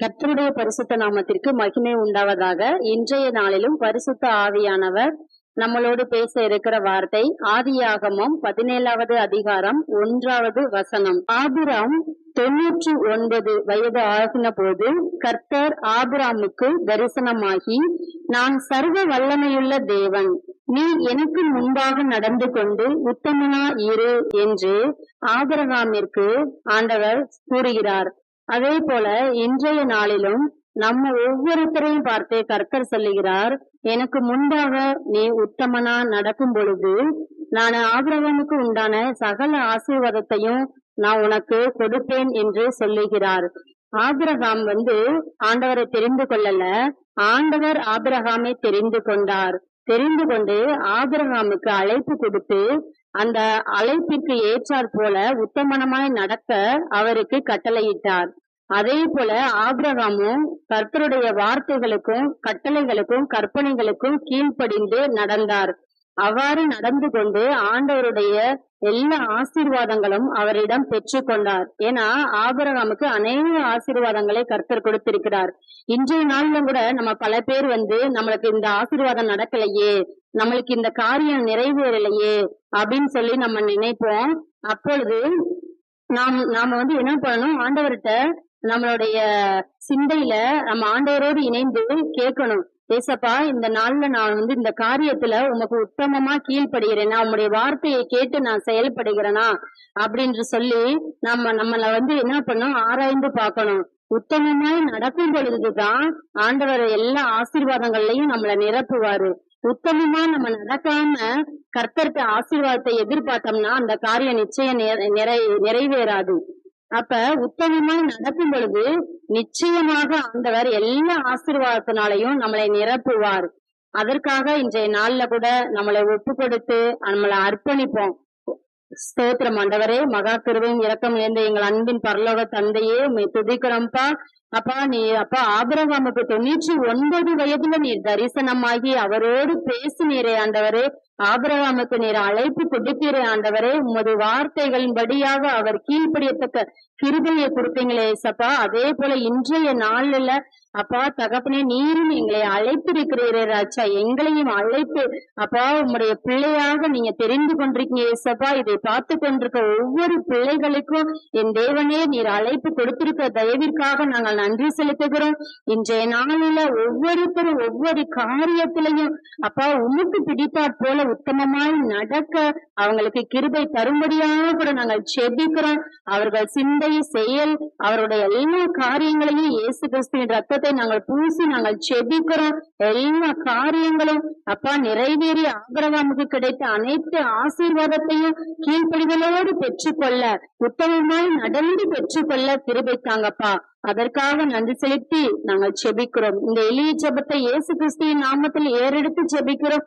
கர்த்தருடைய பரிசுத்த நாமத்திற்கு மகிமை உண்டாவதாக. இன்றைய நாளிலும் பரிசுத்த ஆவியானவர் நம்மளோடு பேச இருக்கிற வார்த்தை ஆதியாகமம் பதினேழாவது அதிகாரம் ஒன்றாவது வசனம். ஆபிராம் தொன்னூற்றி ஒன்பது வயது ஆகின போது கர்த்தர் ஆபிராமுக்கு தரிசனமாகி நான் சர்வ வல்லமையுள்ள தேவன் நீ எனக்கு முன்பாக நடந்து கொண்டு உத்தமனா இரு என்று ஆபிரகாமிற்கு ஆண்டவர் கூறுகிறார். அதே போல இன்றைய நாளிலும் நம்ம ஒவ்வொருத்தரையும் பார்த்து கர்த்தர் சொல்லுகிறார் எனக்கு முன்பாக நீ உத்தமனா நடக்கும் பொழுது நான் ஆபிரகாமுக்கு உண்டான சகல ஆசீர்வாதத்தையும் நான் உனக்கு கொடுப்பேன் என்று சொல்லுகிறார். ஆபிரகாம் வந்து ஆண்டவரை தெரிந்து கொள்ளல ஆண்டவர் ஆபிரகாமை தெரிந்து கொண்டார். தெரிந்து கொண்டு ஆபிரகாமுக்கு அழைப்பு கொடுத்து அந்த அழைப்பிற்கு ஏற்றாற் போல உத்தமனமாய் நடக்க அவருக்கு கட்டளையிட்டார். அதே போல ஆபிரகாமும் கர்த்தருடைய வார்த்தைகளுக்கும் கட்டளைகளுக்கும் கற்பனைகளுக்கும் கீழ்ப்படிந்து நடந்தார். அவ்வாறு நடந்து கொண்டு ஆண்டவருடைய எல்லா ஆசீர்வாதங்களும் அவரிடம் பெற்று கொண்டார். ஏன்னா ஆபரகாமுக்கு அநேக ஆசீர்வாதங்களை கர்த்தர் கொடுத்திருக்கிறார். இன்றைய நாளிலும் கூட நம்ம பல பேர் வந்து நம்மளுக்கு இந்த ஆசீர்வாதம் நடக்கலையே நம்மளுக்கு இந்த காரியம் நிறைவேறலையே அப்படின்னு சொல்லி நம்ம நினைப்போம். அப்பொழுது நாம் நாம வந்து என்ன பண்ணணும்? ஆண்டவர்கிட்ட நம்மளுடைய சிந்தையில நம்ம ஆண்டவரோடு இணைந்து கேட்கணும். ஏசப்பா இந்த நாள்ல நான் வந்து இந்த காரியத்துல உமக்கு உத்தமமா கீழ்ப்படுகிறேனா உங்களுடைய வார்த்தையை கேட்டு நான் செயல்படுகிறேனா அப்படின்னு சொல்லி நம்ம நம்மள வந்து என்ன பண்ணும் ஆராய்ந்து பார்க்கணும். உத்தமமாய் நடக்கும் பொழுதுதான் ஆண்டவர் எல்லா ஆசீர்வாதங்கள்லயும் நம்மள நிரப்புவாரு. உத்தமமா நம்ம நடக்காம கர்த்தர்கிட்ட ஆசீர்வாதத்தை எதிர்பார்த்தோம்னா அந்த காரியம் நிச்சயம் நிறை நிறைவேறாது. அப்ப உத்தமமாய் நடக்கும் பொழுது நிச்சயமாக ஆண்டவர் எல்லா ஆசீர்வாதத்தினாலையும் நம்மளை நிரப்புவார். அதற்காக இன்றைய நாள்ல கூட நம்மளை ஒப்பு கொடுத்து நம்மளை அர்ப்பணிப்போம். ஸ்தோத்திரம் ஆண்டவரே மகா கிருவையும் இறக்கம் இருந்த எங்கள் அன்பின் பரலோக தந்தையே உண்மை துதிக்கிறோம்ப்பா அப்பா நீ அப்பா ஆபரகாமுக்கு தொண்ணூற்றி ஒன்பது வயதுல நீர் தரிசனமாகி அவரோடு பேசினீரே ஆண்டவரே. ஆபரகாமுக்கு நீர் அழைப்பு கொடுத்தீரே ஆண்டவரே. உமது வார்த்தைகளின் படியாக அவர் கீழ்ப்படியத்தக்க கிருபையை கொடுத்தீங்களே சப்பா. அதே போல இன்றைய நாளில் அப்பா தகப்பனே நீரும் எங்களை அழைத்திருக்கிறீரே ராஜா. எங்களையும் அழைப்பு அப்பா உம்முடைய பிள்ளையாக நீங்க தெரிந்து கொண்டிருக்கீங்க ஏசப்பா இதை பார்த்து கொண்டிருக்க ஒவ்வொரு பிள்ளைகளுக்கும் என் தேவனே நீர் அழைப்பு கொடுத்திருக்க தயவிற்காக நாங்கள் நன்றி செலுத்துகிறோம். இன்றைய நாளில ஒவ்வொருத்தரும் ஒவ்வொரு காரியத்திலையும் அப்பா உமக்கு பிடித்தாற் போல உத்தமமாய் நடக்க அவங்களுக்கு கிருபை தரும்படியாக கூட நாங்கள் செபிக்கிறோம் அவர்கள் சிந்தை செயல் அவருடைய எல்லா காரியங்களையும் இயேசு கிறிஸ்துவின் ரத்தத்தை நாங்கள் பூசி நாங்கள் செபிக்கிறோம் எல்லா காரியங்களும் அப்பா நிறைவேறி ஆபரகாமுக்கு கிடைத்த அனைத்து ஆசீர்வாதத்தையும் கீழ்ப்படிகளோடு பெற்றுக்கொள்ள உத்தமமாய் நடந்து பெற்றுக்கொள்ள கிருபை தாங்கப்பா அதற்காக நன்றி செலுத்தி நாங்கள் செபிக்கிறோம் இந்த எளிய ஜபத்தை இயேசு கிறிஸ்துவின் நாமத்தில் ஏறெடுத்து செபிக்கிறோம்